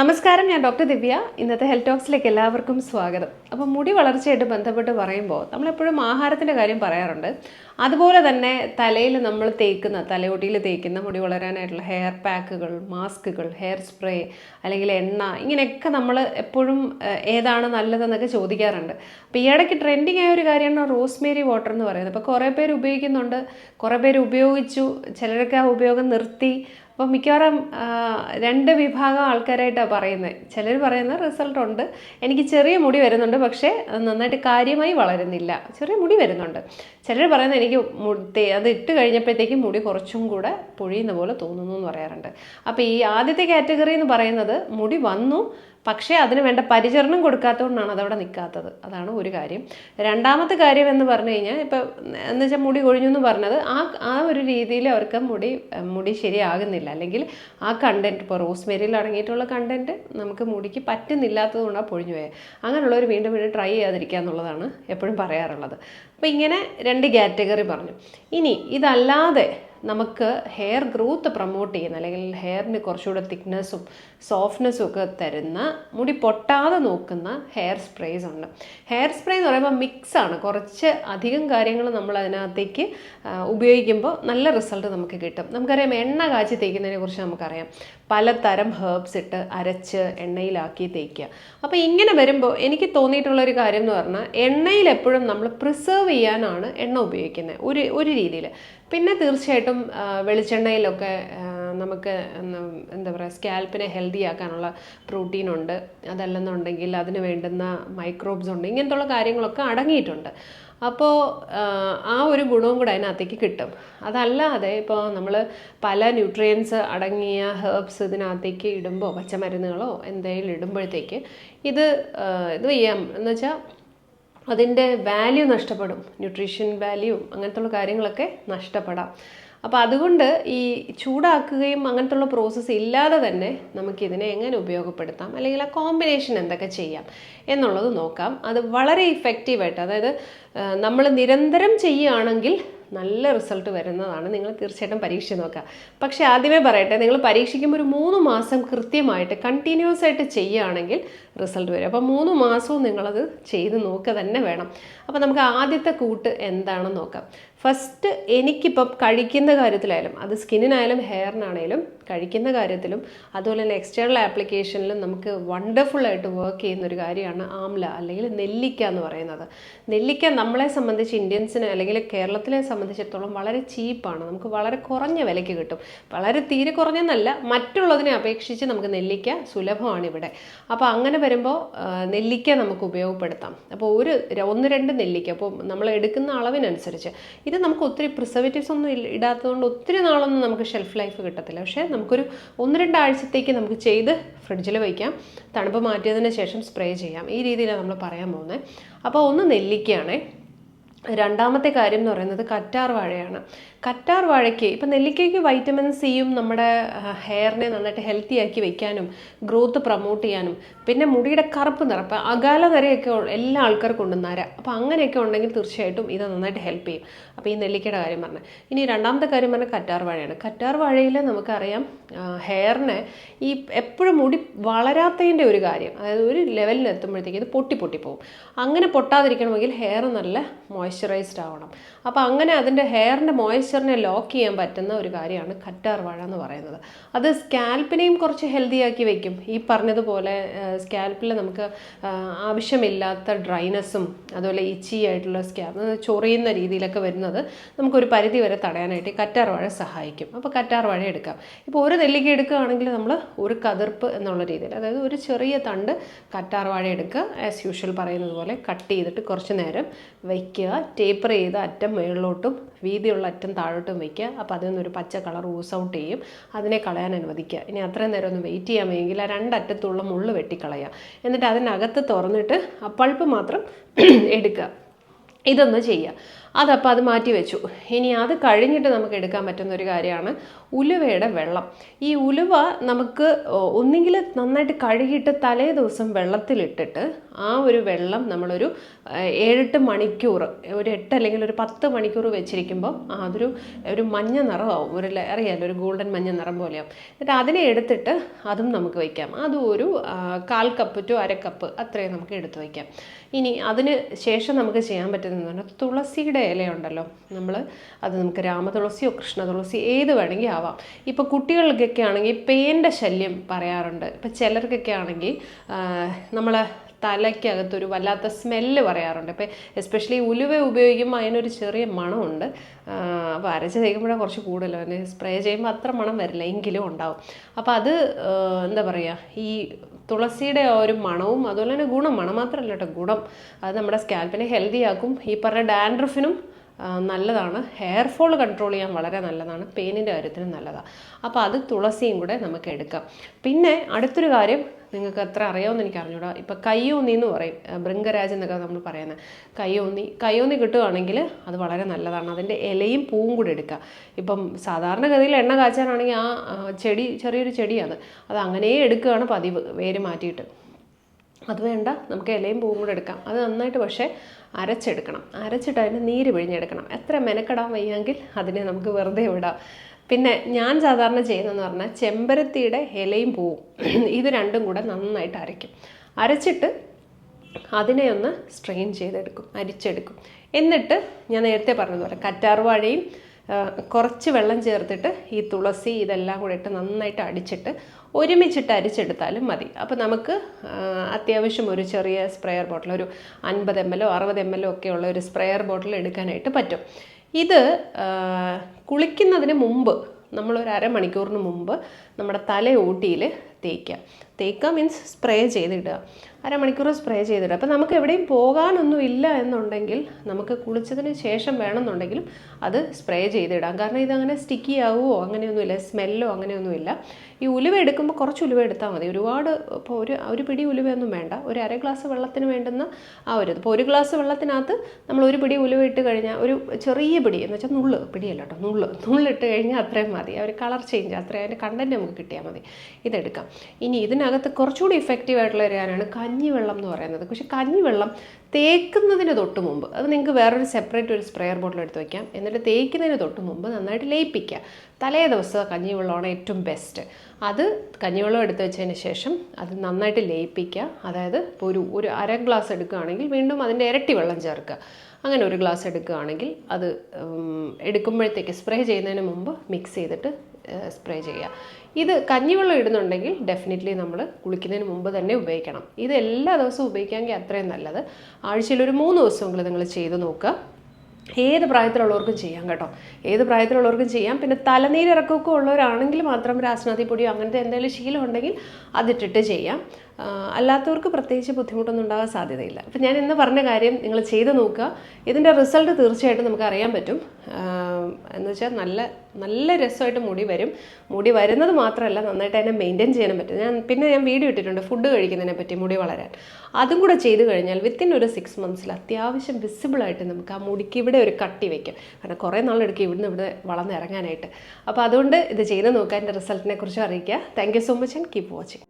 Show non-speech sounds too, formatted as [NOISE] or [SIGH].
നമസ്കാരം ഞാൻ ഡോക്ടർ ദിവ്യ. ഇന്നത്തെ ഹെൽത്ത് ടോക്സിലേക്ക് എല്ലാവർക്കും സ്വാഗതം. അപ്പോൾ മുടി വളർച്ചയായിട്ട് ബന്ധപ്പെട്ട് പറയുമ്പോൾ നമ്മളെപ്പോഴും ആഹാരത്തിന്റെ കാര്യം പറയാറുണ്ട്. അതുപോലെ തന്നെ തലയിൽ നമ്മൾ തേക്കുന്ന തലയൊട്ടിയിൽ തേക്കുന്ന മുടി വളരാനായിട്ടുള്ള ഹെയർ പാക്കുകൾ മാസ്കുകൾ ഹെയർ സ്പ്രേ അല്ലെങ്കിൽ എണ്ണ ഇങ്ങനെയൊക്കെ നമ്മൾ എപ്പോഴും ഏതാണ് നല്ലതെന്നൊക്കെ ചോദിക്കാറുണ്ട്. അപ്പോൾ ഇടയ്ക്ക് ട്രെൻഡിങ് ആയ ഒരു കാര്യമാണ് റോസ്മേരി വാട്ടർ എന്ന് പറയുന്നത്. അപ്പോൾ കുറേ പേര് ഉപയോഗിക്കുന്നുണ്ട് കുറേ പേര് ഉപയോഗിച്ചു ചിലരൊക്കെ ആ ഉപയോഗം നിർത്തി. അപ്പോൾ മിക്കവാറും രണ്ട് വിഭാഗം ആൾക്കാരായിട്ടാണ് പറയുന്നത് ചിലർ പറയുന്ന റിസൾട്ട് ഉണ്ട്. എനിക്ക് ചെറിയ മുടി വരുന്നുണ്ട് പക്ഷേ നന്നായിട്ട് കാര്യമായി വളരുന്നില്ല. ചെറിയ മുടി വരുന്നുണ്ട്. ചിലർ പറയുന്നത് എനിക്ക് മുടി അത് ഇട്ട് കഴിഞ്ഞപ്പോഴത്തേക്കും മുടി കുറച്ചും കൂടെ പൊഴിയുന്ന പോലെ തോന്നുന്നു എന്ന് പറയാറുണ്ട്. അപ്പോൾ ഈ ആദ്യത്തെ കാറ്റഗറി എന്ന് പറയുന്നത് മുടി വന്നു പക്ഷേ അതിന് വേണ്ട പരിചരണം കൊടുക്കാത്തതുകൊണ്ടാണ് അതവിടെ നിൽക്കാത്തത്. അതാണ് ഒരു കാര്യം. രണ്ടാമത്തെ കാര്യം എന്ന് പറഞ്ഞു കഴിഞ്ഞാൽ ഇപ്പം എന്ന് വെച്ചാൽ മുടി കൊഴിഞ്ഞു എന്ന് പറഞ്ഞത് ആ ആ ഒരു രീതിയിൽ അവർക്ക് മുടി മുടി ശരിയാകുന്നില്ല. അല്ലെങ്കിൽ ആ കണ്ടന്റ് ഇപ്പോൾ റോസ്മേരിയിൽ അടങ്ങിയിട്ടുള്ള കണ്ടന്റ് നമുക്ക് മുടിക്ക് പറ്റുന്നില്ലാത്തതുകൊണ്ടാണ് പൊഴിഞ്ഞു പോയത്. അങ്ങനെയുള്ളവർ വീണ്ടും വീണ്ടും ട്രൈ ചെയ്യാതിരിക്കുക എന്നുള്ളതാണ് എപ്പോഴും പറയാറുള്ളത്. അപ്പോൾ ഇങ്ങനെ രണ്ട് കാറ്റഗറി പറഞ്ഞു. ഇനി ഇതല്ലാതെ നമുക്ക് ഹെയർ ഗ്രോത്ത് പ്രൊമോട്ട് ചെയ്യുന്ന അല്ലെങ്കിൽ ഹെയറിന് കുറച്ചുകൂടെ തിക്നെസ്സും സോഫ്റ്റ്നെസ്സും ഒക്കെ തരുന്ന മുടി പൊട്ടാതെ നോക്കുന്ന ഹെയർ സ്പ്രേസ് ഉണ്ട് ഹെയർ സ്പ്രേ എന്ന് പറയുമ്പോൾ മിക്സാണ് കുറച്ച് അധികം കാര്യങ്ങൾ നമ്മൾ അതിനകത്തേക്ക് ഉപയോഗിക്കുമ്പോൾ നല്ല റിസൾട്ട് നമുക്ക് കിട്ടും. നമുക്കറിയാം എണ്ണ കാച്ചി തേക്കുന്നതിനെ കുറിച്ച് നമുക്കറിയാം. പലതരം ഹേർബ്സ് ഇട്ട് അരച്ച് എണ്ണയിലാക്കി തേക്കുക. അപ്പോൾ ഇങ്ങനെ വരുമ്പോൾ എനിക്ക് തോന്നിയിട്ടുള്ള ഒരു കാര്യം എന്ന് പറഞ്ഞാൽ എണ്ണയിൽ എപ്പോഴും നമ്മൾ പ്രിസർവ് ചെയ്യാനാണ് എണ്ണ ഉപയോഗിക്കുന്നത് ഒരു ഒരു രീതിയിൽ പിന്നെ തീർച്ചയായിട്ടും വെളിച്ചെണ്ണയിലൊക്കെ നമുക്ക് എന്താ പറയുക സ്കാൽപ്പിനെ ഹെൽത്തി ആക്കാനുള്ള പ്രോട്ടീൻ ഉണ്ട്. അതല്ലെന്നുണ്ടെങ്കിൽ അതിന് വേണ്ടുന്ന മൈക്രോബ്സ് ഉണ്ട്. ഇങ്ങനത്തുള്ള കാര്യങ്ങളൊക്കെ അടങ്ങിയിട്ടുണ്ട്. അപ്പോൾ ആ ഒരു ഗുണവും കൂടെ അതിനകത്തേക്ക് കിട്ടും. അതല്ലാതെ ഇപ്പോൾ നമ്മൾ പല ന്യൂട്രിയൻസ് അടങ്ങിയ ഹേർബ്സ് ഇതിനകത്തേക്ക് ഇടുമ്പോൾ പച്ചമരുന്നുകളോ എന്തെങ്കിലും ഇടുമ്പോഴത്തേക്ക് ഇത് ഇത് ചെയ്യാം. എന്ന് വെച്ചാൽ അതിന്റെ വാല്യൂ നഷ്ടപ്പെടും. ന്യൂട്രീഷൻ വാല്യൂ അങ്ങനത്തുള്ള കാര്യങ്ങളൊക്കെ നഷ്ടപ്പെടാം. അപ്പോൾ അതുകൊണ്ട് ഈ ചൂടാക്കുകയും അങ്ങനത്തുള്ള പ്രോസസ്സ് ഇല്ലാതെ തന്നെ നമുക്കിതിനെ എങ്ങനെ ഉപയോഗപ്പെടുത്താം? അല്ലെങ്കിൽ ആ കോമ്പിനേഷൻ എന്തൊക്കെ ചെയ്യാം? എന്നുള്ളത് നോക്കാം. അത് വളരെ ഇഫക്റ്റീവായിട്ട് അതായത് നമ്മൾ നിരന്തരം ചെയ്യുകയാണെങ്കിൽ നല്ല റിസൾട്ട് വരുന്നതാണ്. നിങ്ങൾ തീർച്ചയായിട്ടും പരീക്ഷിച്ച് നോക്കുക. പക്ഷേ ആദ്യമേ പറയട്ടെ നിങ്ങൾ പരീക്ഷിക്കുമ്പോൾ ഒരു മൂന്ന് മാസം കൃത്യമായിട്ട് കണ്ടിന്യൂസ് ആയിട്ട് ചെയ്യുകയാണെങ്കിൽ റിസൾട്ട് വരും. അപ്പോൾ മൂന്ന് മാസവും നിങ്ങളത് ചെയ്ത് നോക്കുക തന്നെ വേണം. അപ്പോൾ നമുക്ക് ആദ്യത്തെ കൂട്ട് എന്താണെന്ന് നോക്കാം. ഫസ്റ്റ് എനിക്കിപ്പം കഴിക്കുന്ന കാര്യത്തിലായാലും അത് സ്കിന്നിനായാലും ഹെയറിനാണേലും കഴിക്കുന്ന കാര്യത്തിലും അതുപോലെ തന്നെ എക്സ്റ്റേണൽ ആപ്ലിക്കേഷനിലും നമുക്ക് വണ്ടർഫുൾ ആയിട്ട് വർക്ക് ചെയ്യുന്ന ഒരു കാര്യമാണ് ആംല അല്ലെങ്കിൽ നെല്ലിക്ക എന്ന് പറയുന്നത്. നെല്ലിക്ക നമ്മളെ സംബന്ധിച്ച് ഇന്ത്യൻസിനെ അല്ലെങ്കിൽ കേരളത്തിലെ സംബന്ധിച്ചിടത്തോളം വളരെ ചീപ്പാണ്. നമുക്ക് വളരെ കുറഞ്ഞ വിലയ്ക്ക് കിട്ടും. വളരെ തീരെ കുറഞ്ഞെന്നല്ല മറ്റുള്ളതിനെ അപേക്ഷിച്ച് നമുക്ക് നെല്ലിക്ക സുലഭമാണ് ഇവിടെ. അപ്പോൾ അങ്ങനെ വരുമ്പോൾ നെല്ലിക്ക നമുക്ക് ഉപയോഗപ്പെടുത്താം. അപ്പോൾ ഒരു ഒന്ന് രണ്ട് നെല്ലിക്ക. അപ്പോൾ നമ്മൾ എടുക്കുന്ന അളവിനനുസരിച്ച് ഇത് നമുക്ക് ഒത്തിരി പ്രിസർവേറ്റീവ്സ് ഒന്നും ഇടാത്തതുകൊണ്ട് ഒത്തിരി നാളൊന്നും നമുക്ക് ഷെൽഫ് ലൈഫ് കിട്ടത്തില്ല. പക്ഷേ നമുക്കൊരു ഒന്ന് രണ്ടാഴ്ചത്തേക്ക് നമുക്ക് ചെയ്ത് ഫ്രിഡ്ജിൽ വയ്ക്കാം തണുപ്പ് മാറ്റിയതിന് ശേഷം സ്പ്രേ ചെയ്യാം. ഈ രീതിയിലാണ് നമ്മൾ പറയാൻ പോകുന്നത് അപ്പോൾ ഒന്ന് നെല്ലിക്കയാണേ. രണ്ടാമത്തെ കാര്യം എന്ന് പറയുന്നത് കറ്റാർ വാഴയാണ്. കറ്റാർ വാഴയ്ക്ക് ഇപ്പം നെല്ലിക്കയ്ക്ക് വൈറ്റമിൻ സിയും നമ്മുടെ ഹെയറിനെ നന്നായിട്ട് ഹെൽത്തി ആക്കി വെക്കാനും ഗ്രോത്ത് പ്രൊമോട്ട് ചെയ്യാനും പിന്നെ മുടിയുടെ കറുപ്പ് നിറം ഇപ്പം അകാല നരയൊക്കെ എല്ലാ ആൾക്കാർക്കും ഉണ്ട് നര. അപ്പോൾ അങ്ങനെയൊക്കെ ഉണ്ടെങ്കിൽ തീർച്ചയായിട്ടും ഇത് നന്നായിട്ട് ഹെൽപ്പ് ചെയ്യും. അപ്പോൾ ഈ നെല്ലിക്കയുടെ കാര്യം പറഞ്ഞത് ഇനി രണ്ടാമത്തെ കാര്യം പറഞ്ഞാൽ കറ്റാർ വാഴയാണ്. കറ്റാർ വാഴയിൽ നമുക്കറിയാം ഹെയറിനെ ഈ എപ്പോഴും മുടി വളരാത്തതിന്റെ ഒരു കാര്യം അതായത് ഒരു ലെവലിൽ എത്തുമ്പോഴത്തേക്ക് ഇത് പൊട്ടി പൊട്ടി പോകും. അങ്ങനെ പൊട്ടാതിരിക്കണമെങ്കിൽ ഹെയർ നല്ല മോയ്സ്ചറൈസ്ഡ് ആവണം. അപ്പോൾ അങ്ങനെ അതിന്റെ ഹെയറിന്റെ മോയ്സ്ചറിനെ ലോക്ക് ചെയ്യാൻ പറ്റുന്ന ഒരു കാര്യമാണ് കറ്റാർ വാഴ എന്ന് പറയുന്നത്. അത് സ്കാൽപ്പിനെയും കുറച്ച് ഹെൽത്തി ആക്കി വെക്കും. ഈ പറഞ്ഞതുപോലെ സ്കാൽപ്പിൽ നമുക്ക് ആവശ്യമില്ലാത്ത ഡ്രൈനസ്സും അതുപോലെ ഇച്ചി ആയിട്ടുള്ള സ്കാൽപ്പ് ചൊറിയുന്ന രീതിയിലൊക്കെ വരുന്നത് നമുക്കൊരു പരിധി വരെ തടയാനായിട്ട് കറ്റാർ വാഴ സഹായിക്കും. അപ്പോൾ കറ്റാർ വാഴ എടുക്കാം. ഇപ്പോൾ ഒരു നെല്ലിക്ക എടുക്കുകയാണെങ്കിൽ നമ്മൾ ഒരു കതിർപ്പ് എന്നുള്ള രീതിയിൽ അതായത് ഒരു ചെറിയ തണ്ട് കറ്റാർ വാഴ എടുക്കുക. ആസ് യൂഷ്വൽ പറയുന്നത് പോലെ കട്ട് ചെയ്തിട്ട് കുറച്ച് നേരം വയ്ക്കുക ടേപ്പർ ചെയ്ത് അറ്റം മുകളിലോട്ടും വീതിയുള്ള അറ്റം താഴോട്ടും വയ്ക്കുക അപ്പോൾ അതിൽ നിന്നൊരു പച്ച കളർ ഊസ് ഔട്ട് ചെയ്യും. അതിനെ കളയാൻ അനുവദിക്കുക. ഇനി അത്രയും നേരം ഒന്ന് വെയിറ്റ് ചെയ്യാൻ വയ്യെങ്കിൽ ആ രണ്ടറ്റത്തുള്ള മുള്ള് വെട്ടിക്കളയുക. എന്നിട്ട് അതിനകത്ത് തുറന്നിട്ട് ആ പൾപ്പ് മാത്രം [CLEARS THROAT] എടുക്കുക. ഇതൊന്ന് ചെയ്യുക. അതപ്പോൾ അത് മാറ്റി വെച്ചു. ഇനി അത് കഴിഞ്ഞിട്ട് നമുക്ക് എടുക്കാൻ പറ്റുന്ന ഒരു കാര്യമാണ് ഉലുവയുടെ വെള്ളം. ഈ ഉലുവ നമുക്ക് ഒന്നുകിൽ നന്നായിട്ട് കഴുകിയിട്ട് തലേ ദിവസം വെള്ളത്തിലിട്ടിട്ട് ആ ഒരു വെള്ളം നമ്മളൊരു ഏഴെട്ട് മണിക്കൂർ ഒരു എട്ട് അല്ലെങ്കിൽ ഒരു പത്ത് മണിക്കൂർ വെച്ചിരിക്കുമ്പോൾ അതൊരു ഒരു മഞ്ഞ നിറമാവും. ഒരു അറിയാമല്ലോ ഒരു ഗോൾഡൻ മഞ്ഞ നിറം പോലെയാവും. എന്നിട്ട് അതിനെ എടുത്തിട്ട് അതും നമുക്ക് വയ്ക്കാം അതും ഒരു കാൽ കപ്പ് ടു അര കപ്പ് അത്രയും നമുക്ക് എടുത്ത് വയ്ക്കാം ഇനി അതിന് ശേഷം നമുക്ക് ചെയ്യാൻ പറ്റുന്നതെന്ന് പറഞ്ഞാൽ തുളസിയുടെ ഇലയുണ്ടല്ലോ. നമ്മൾ അത് നമുക്ക് രാമതുളസിയോ കൃഷ്ണ തുളസി ഏത് വേണമെങ്കിൽ ആവാം. ഇപ്പോൾ കുട്ടികൾക്കൊക്കെ ആണെങ്കിൽ പേന്റെ ശല്യം പറയാറുണ്ട്. ഇപ്പം ചിലർക്കൊക്കെ ആണെങ്കിൽ നമ്മൾ തലയ്ക്കകത്തൊരു വല്ലാത്ത സ്മെല്ല് പറയാറുണ്ട്. ഇപ്പോൾ എസ്പെഷ്യലി ഉലുവ ഉപയോഗിക്കുമ്പോൾ അതിനൊരു ചെറിയ മണമുണ്ട്. അപ്പോൾ അരച്ച് തേക്കുമ്പോഴാണ് കുറച്ച് കൂടുതലും. അതിന് സ്പ്രേ ചെയ്യുമ്പോൾ അത്ര മണം വരില്ല. എങ്കിലും ഉണ്ടാവും. അപ്പോൾ അത് എന്താ പറയുക ഈ തുളസിയുടെ ആ ഒരു മണവും അതുപോലെ തന്നെ ഗുണം മണം മാത്രമല്ല കേട്ടോ ഗുണം. അത് നമ്മുടെ സ്കാൽപ്പിനെ ഹെൽത്തി ആക്കും. ഈ പറഞ്ഞ ഡാൻഡ്രഫിനും നല്ലതാണ്. ഹെയർ ഫോൾ കൺട്രോൾ ചെയ്യാൻ വളരെ നല്ലതാണ്. പെയിനിന്റെ കാര്യത്തിനും നല്ലതാണ് അപ്പോൾ അത് തുളസിയും കൂടെ നമുക്ക് എടുക്കാം. പിന്നെ അടുത്തൊരു കാര്യം നിങ്ങൾക്ക് എത്ര അറിയാമെന്ന് എനിക്ക് അറിഞ്ഞൂടാ ഇപ്പം കയ്യോന്നി എന്ന് പറയും. ബൃംഗരാജ് എന്നൊക്കെ നമ്മൾ പറയുന്നത് കയ്യോന്നി കയ്യോന്നി കിട്ടുകയാണെങ്കിൽ അത് വളരെ നല്ലതാണ്. അതിന്റെ ഇലയും പൂവും കൂടി എടുക്കുക. ഇപ്പം സാധാരണഗതിയിൽ എണ്ണ കാച്ചാനാണെങ്കിൽ ആ ചെടി ചെറിയൊരു ചെടിയാണ്. അത് അങ്ങനെ എടുക്കുകയാണ് പതിവ് വേര് മാറ്റിയിട്ട്. അത് വേണ്ട നമുക്ക് ഇലയും പൂവും കൂടെ എടുക്കാം. അത് നന്നായിട്ട് പക്ഷേ അരച്ചെടുക്കണം. അരച്ചിട്ട് അതിന്റെ നീര് പിഴിഞ്ഞെടുക്കണം. എത്ര മെനക്കെടാൻ വയ്യെങ്കിൽ അതിനെ നമുക്ക് വെറുതെ വിടാം. പിന്നെ ഞാൻ സാധാരണ ചെയ്യുന്നതെന്ന് പറഞ്ഞാൽ ചെമ്പരത്തിയുടെ ഇലയും പൂവും. ഇത് രണ്ടും കൂടെ നന്നായിട്ട് അരയ്ക്കും. അരച്ചിട്ട് അതിനെ ഒന്ന് സ്ട്രെയിൻ ചെയ്തെടുക്കും അരിച്ചെടുക്കും. എന്നിട്ട് ഞാൻ നേരത്തെ പറഞ്ഞതുപോലെ കറ്റാർവാഴയും കുറച്ച് വെള്ളം ചേർത്തിട്ട് ഈ തുളസി ഇതെല്ലാം കൂടെ ഇട്ട് നന്നായിട്ട് അടിച്ചിട്ട് ഒരുമിച്ചിട്ട് അരിച്ചെടുത്താലും മതി. അപ്പോൾ നമുക്ക് അത്യാവശ്യം ഒരു ചെറിയ സ്പ്രെയർ ബോട്ടിൽ ഒരു അൻപത് എം എല്ലോ അറുപത് എം ഒക്കെ ഉള്ള ഒരു സ്പ്രെയർ ബോട്ടിൽ എടുക്കാനായിട്ട് പറ്റും. ഇത് കുളിക്കുന്നതിന് മുമ്പ് നമ്മളൊരു അരമണിക്കൂറിന് മുമ്പ് നമ്മുടെ തലയോട്ടിയിൽ തേക്കുക. തേക്കുക മീൻസ് സ്പ്രേ ചെയ്തിടുക. അരമണിക്കൂർ സ്പ്രേ ചെയ്തിടുക. അപ്പോൾ നമുക്ക് എവിടെയും പോകാനൊന്നും ഇല്ല എന്നുണ്ടെങ്കിൽ നമുക്ക് കുളിച്ചതിന് ശേഷം വേണമെന്നുണ്ടെങ്കിലും അത് സ്പ്രേ ചെയ്തിടാം. കാരണം ഇതങ്ങനെ സ്റ്റിക്കി ആവുമോ അങ്ങനെയൊന്നുമില്ല. സ്മെല്ലോ അങ്ങനെയൊന്നുമില്ല. ഈ ഉലുവ എടുക്കുമ്പോൾ കുറച്ച് ഉലുവ എടുത്താൽ മതി. ഒരുപാട് ഇപ്പോൾ ഒരു ഒരു പിടി ഉലുവയൊന്നും വേണ്ട. ഒരു അര ഗ്ലാസ് വെള്ളത്തിന് വേണ്ടുന്ന ആ ഒരു ഇപ്പോൾ ഒരു ഗ്ലാസ് വെള്ളത്തിനകത്ത് നമ്മൾ ഒരു പിടി ഉലുവ ഇട്ട് കഴിഞ്ഞാൽ ഒരു ചെറിയ പിടി. എന്ന് വെച്ചാൽ നുള്ള്. പിടിയല്ല കേട്ടോ നുള്ള്. നുള്ളിട്ട് കഴിഞ്ഞാൽ അത്രയും മതി. ഒരു കളർ ചേഞ്ച് അത്രയും അതിന്റെ കണ്ടന്റ് നമുക്ക് കിട്ടിയാൽ മതി. ഇതെടുക്കാം. ഇനി ഇതിനകത്ത് കുറച്ചുകൂടി ഇഫക്റ്റീവ് ആയിട്ടുള്ള ഒരു കാര്യമാണ് കഞ്ഞിവെള്ളം എന്ന് പറയുന്നത്. പക്ഷേ കഞ്ഞിവെള്ളം തേക്കുന്നതിന് തൊട്ട് മുമ്പ് അത് നിങ്ങൾക്ക് വേറൊരു സെപ്പറേറ്റ് ഒരു സ്പ്രെയർ ബോട്ടിൽ എടുത്ത് വയ്ക്കാം എന്നിട്ട് തേക്കുന്നതിന് തൊട്ട് മുമ്പ് നന്നായിട്ട് ലയിപ്പിക്കുക. തലേ ദിവസം കഞ്ഞിവെള്ളമാണ് ഏറ്റവും ബെസ്റ്റ് അത് കഞ്ഞിവെള്ളം എടുത്ത് വെച്ചതിന് ശേഷം അത് നന്നായിട്ട് ലയിപ്പിക്കുക. അതായത് ഒരു ഒരു അര ഗ്ലാസ് എടുക്കുകയാണെങ്കിൽ വീണ്ടും അതിന്റെ ഇരട്ടി വെള്ളം ചേർക്കുക. അങ്ങനെ ഒരു ഗ്ലാസ് എടുക്കുകയാണെങ്കിൽ അത് എടുക്കുമ്പോഴത്തേക്ക് സ്പ്രേ ചെയ്യുന്നതിന് മുമ്പ് മിക്സ് ചെയ്തിട്ട് സ്പ്രേ ചെയ്യുക. ഇത് കഞ്ഞിവെള്ളം ഇടുന്നുണ്ടെങ്കിൽ ഡെഫിനറ്റ്ലി നമ്മൾ കുളിക്കുന്നതിന് മുമ്പ് തന്നെ ഉപയോഗിക്കണം. ഇത് എല്ലാ ദിവസവും ഉപയോഗിക്കാമെങ്കിൽ അത്രയും നല്ലത്. ആഴ്ചയിൽ ഒരു മൂന്ന് ദിവസമെങ്കിലും നിങ്ങൾ ചെയ്ത് നോക്കുക. ഏത് പ്രായത്തിലുള്ളവർക്കും ചെയ്യാം കേട്ടോ. ഏത് പ്രായത്തിലുള്ളവർക്കും ചെയ്യാം. പിന്നെ തലനീരിറക്കമൊക്കെ ഉള്ളവരാണെങ്കിൽ മാത്രം രാസനാഥി പൊടിയോ അങ്ങനത്തെ എന്തെങ്കിലും ശീലം ഉണ്ടെങ്കിൽ അതിട്ടിട്ട് ചെയ്യാം. അല്ലാത്തവർക്ക് പ്രത്യേകിച്ച് ബുദ്ധിമുട്ടൊന്നും ഉണ്ടാകാൻ സാധ്യതയില്ല. അപ്പം ഞാൻ ഇന്ന് പറഞ്ഞ കാര്യം നിങ്ങൾ ചെയ്ത് നോക്കുക. ഇതിന്റെ റിസൾട്ട് തീർച്ചയായിട്ടും നമുക്ക് അറിയാൻ പറ്റും. എന്ന് വെച്ചാൽ നല്ല നല്ല രസമായിട്ട് മുടി വരും. മുടി വരുന്നത് മാത്രമല്ല നന്നായിട്ട് അതിനെ മെയിന്റെയിൻ ചെയ്യാനും പറ്റും. ഞാൻ പിന്നെ ഞാൻ വീഡിയോ ഇട്ടിട്ടുണ്ട് ഫുഡ് കഴിക്കുന്നതിനെ പറ്റി മുടി വളരാൻ. അതും കൂടെ ചെയ്ത് കഴിഞ്ഞാൽ വിത്തിൻ ഒരു സിക്സ് മന്ത്സിൽ അത്യാവശ്യം വിസിബിളായിട്ട് നമുക്ക് ആ മുടിക്ക് ഇവിടെ ഒരു കട്ടി വയ്ക്കും കാരണം കുറേ നാളെടുക്കും ഇവിടുന്ന് ഇവിടെ വളർന്നിറങ്ങാനായിട്ട് അപ്പോൾ അതുകൊണ്ട് ഇത് ചെയ്ത് നോക്കാൻ എന്റെ റിസൾട്ടിനെ കുറിച്ച് അറിയിക്കുക. Thank you so much and keep watching